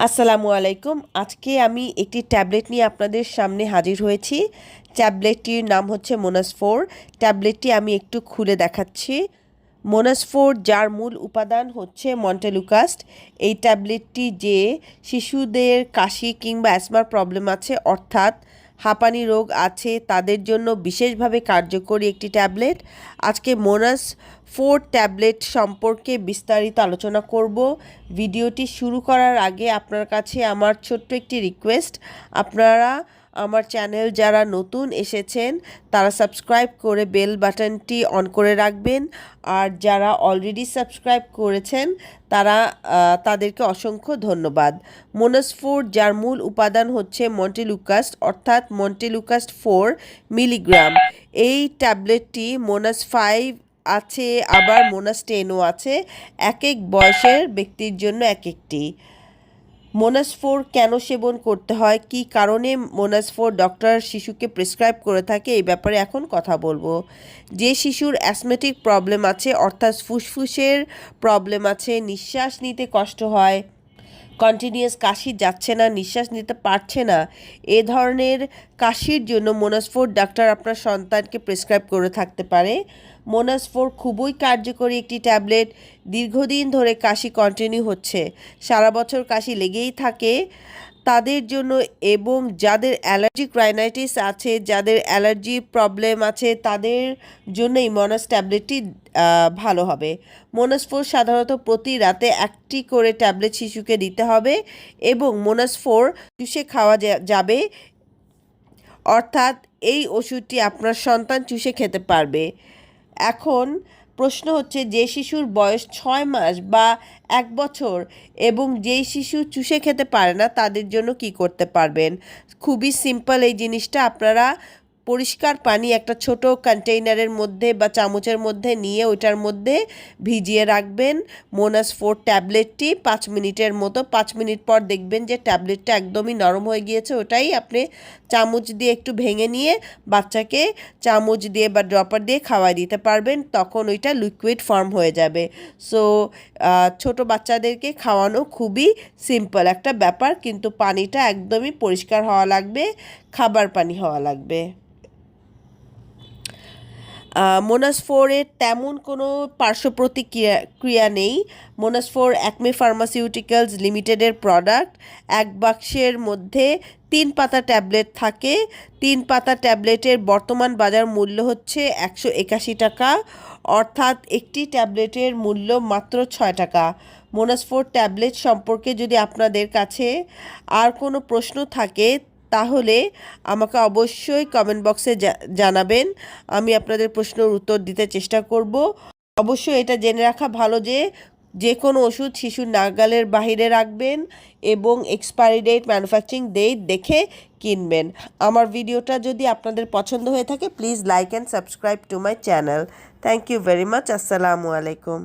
আসসালামু আলাইকুম। আজকে আমি একটি ট্যাবলেট নিয়ে আপনাদের সামনে হাজির হয়েছি। ট্যাবলেটটির নাম হচ্ছে মোনাস ফোর ট্যাবলেটটি আমি একটু খুলে দেখাচ্ছি। মোনাসফোর যার মূল উপাদান হচ্ছে মন্টেলুকাস্ট। এই ট্যাবলেটটি যে শিশুদের কাশি কিংবা অ্যাসমার প্রবলেম আছে, অর্থাৎ হাঁপানি রোগ আছে, তাদের জন্য বিশেষভাবে কার্যকরী একটি ট্যাবলেট। আজকে মোনাস ফোর ট্যাবলেট সম্পর্কে বিস্তারিত আলোচনা করব। ভিডিওটি শুরু করার আগে আপনার কাছে আমার ছোট্ট একটি রিকোয়েস্ট। আপনারা আমার চ্যানেল যারা নতুন এসেছেন, তারা সাবস্ক্রাইব করে বেল বাটনটি অন করে রাখবেন। আর যারা অলরেডি সাবস্ক্রাইব করেছেন, তারা তাদেরকে অসংখ্য ধন্যবাদ। মোনাসফোর যার মূল উপাদান হচ্ছে মন্টেলুকাস্ট অর্থাৎ মন্টেলুকাস্ট ফোর মিলিগ্রাম এই ট্যাবলেটটি মোনাস ফাইভ আছে, আবার মোনাস টেনও আছে। এক এক বয়সের ব্যক্তির জন্য এক একটি মোনাসফোর কেন সেবন করতে হয়? কি কারণে মোনাসফোর ডক্টর শিশুকে প্রেসক্রাইব করে থাকে? এই ব্যাপারে এখন কথা বলব। যে শিশুর অ্যাসমেটিক প্রবলেম আছে, অর্থাৎ ফুসফুসের প্রবলেম আছে, নিঃশ্বাস নিতে কষ্ট হয় কন্টিনিউয়াস কাশি যাচ্ছে না, নিঃশ্বাস নিতে পারছে না, এ ধরনের কাশির জন্য মোনাসফোর ডাক্তার আপনার সন্তানকে প্রেসক্রাইব করে থাকতে পারে। মোনাসফোর খুবই কার্যকরী একটি ট্যাবলেট দীর্ঘদিন ধরে কাশি কন্টিনিউ হচ্ছে। সারা বছর কাশি লেগেই থাকে। তাদের জন্য এবং যাদের অ্যালার্জি ক্রাইনাইটিস আছে, যাদের অ্যালার্জি প্রবলেম আছে, তাদের জন্য এই মনাস ট্যাবলেটটি ভালো হবে। মোনাসফোর সাধারণত প্রতি রাতে একটি করে ট্যাবলেট শিশুকে দিতে হবে এবং মোনাসফোর চুষে খাওয়া যাবে। অর্থাৎ এই ওষুধটি আপনার সন্তান চুষে খেতে পারবে। এখন প্রশ্ন হচ্ছে যে শিশুর বয়স ছয় মাস বা এক বছর এবং যেই শিশু চুষে খেতে পারে না, তাদের জন্য কি করতে পারবেন? খুবই সিম্পল এই জিনিসটা। আপনারা পরিষ্কার পানি একটা ছোট কন্টেইনারের মধ্যে বা চামচের মধ্যে নিয়ে ওইটার মধ্যে ভিজিয়ে রাখবেন। মোনাস ফোর ট্যাবলেটটি পাঁচ মিনিটের মতো। পাঁচ মিনিট পর দেখবেন যে ট্যাবলেটটা একদমই নরম হয়ে গিয়েছে। ওটাই আপনি চামচ দিয়ে একটু ভেঙে নিয়ে বাচ্চাকে চামচ দিয়ে বা ড্রপার দিয়ে খাওয়াই দিতে পারবেন। তখন ওইটা লিকুইড ফর্ম হয়ে যাবে। সো ছোট বাচ্চাদেরকে খাওয়ানো খুবই সিম্পল একটা ব্যাপার। কিন্তু পানিটা একদমই পরিষ্কার হওয়া লাগবে, খাবার পানি হওয়া লাগবে। মোনাসফোরের তেমন কোনো পার্শ্ব প্রতিক্রিয়া, ক্রিয়া নেই। মোনাসফোর অ্যাকমে ফার্মাসিউটিক্যালস লিমিটেডের প্রোডাক্ট এক বাক্সের মধ্যে তিন পাতা ট্যাবলেট থাকে। তিন পাতা ট্যাবলেটের বর্তমান বাজার মূল্য হচ্ছে একশো একাশি টাকা। অর্থাৎ একটি ট্যাবলেটের মূল্য মাত্র ছয় টাকা। মোনাসফোর ট্যাবলেট সম্পর্কে যদি আপনাদের কাছে আর কোনো প্রশ্ন থাকে তাহলে আমাকে অবশ্যই কমেন্ট বক্সে জানাবেন। আমি আপনাদের প্রশ্নের উত্তর দিতে চেষ্টা করব। অবশ্যই এটা জেনে রাখা ভালো যে যে কোনো ওষুধ শিশুর নাগালের বাহিরে রাখবেন এবং এক্সপায়ারি ডেট ম্যানুফ্যাকচারিং ডেট দেখে কিনবেন। আমার ভিডিওটা যদি আপনাদের পছন্দ হয়ে থাকে please like and subscribe to my channel thank you very much আসসালামু আলাইকুম